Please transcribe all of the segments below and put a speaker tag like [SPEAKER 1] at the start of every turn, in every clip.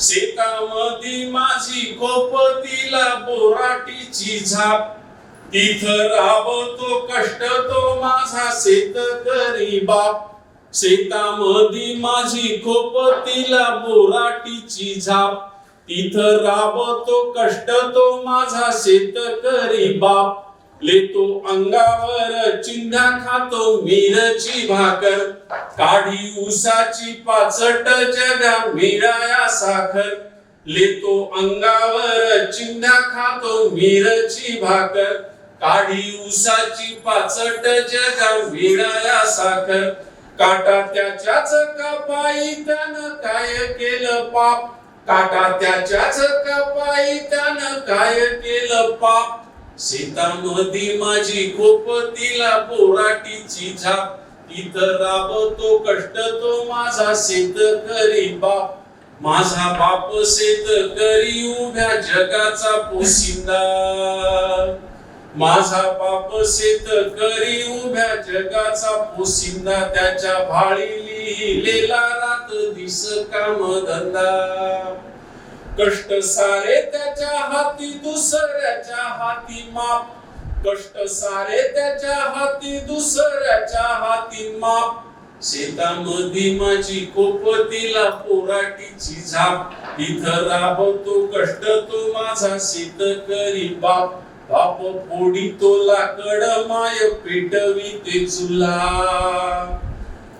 [SPEAKER 1] शेतामध्ये माझी खोपतीला बोराटीची झाप. तिथ राबतो कष्ट तो माझा शेतकरी बाप. शेतामध्ये माझी खोपतीला बोराटीची झाप. तिथ राबतो कष्ट तो माझा शेतकरी बाप. लेतो अंगावर चिन्हा खातो मिरची भाकर. काढी उसाची पाचट जगा मिळाया साखर. लेतो अंगावर चिन्हा खातो मिरची भाकर. काढी उसाची पाचट जगा मिळाया साखर. काटा त्याच्याच कपाई त्यानं काय केलं पाप? काटा त्याच्याच कपाई त्यानं काय केलं पाप? शेतामध्ये माझी खोपतीला पोराटीची झाप. इतर राबतो कष्ट तो माझा शेतकरी बाप. माझा बाप शेतकरी उभ्या जगाचा पोशिंदा. माझा बाप शेतकरी उभ्या जगाचा पोशिंदा. त्याच्या भाळी लिहिलेला रात दिस काम धंदा कष्ट सारे त्याच्या हाती दुसऱ्याच्या हाती माप. कष्ट सारे त्याच्या हाती दुसऱ्याच्या हाती माप. शेतामध्ये माझी कोपतीला पोराटीची झाप. इथं राबवतो कष्ट तो माझा शेतकरी बाप. बाप फोडी तो लाकड माय पेटवी ते चुला.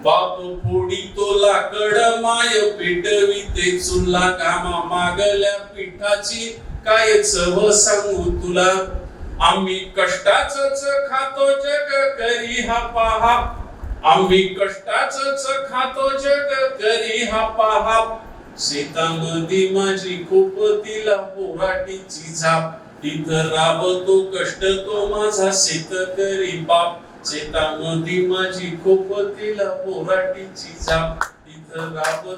[SPEAKER 1] बाप फोडी तो लाकड माय पेटवी ते चुला कामा मागल्या पिठाची. काय चव सांगू तुला? आम्ही कष्टाच खातो जग करी हा पहा. आम्ही कष्टाच खातो जग करी हा पहा. शेतामध्ये माझी खूप तिला पोराटीची झाप. तिथं राबतो कष्ट तो माझा शेतकरी बाप. शेतामध्ये माझी खूप तिला पोराटीची जाप इथं राबतो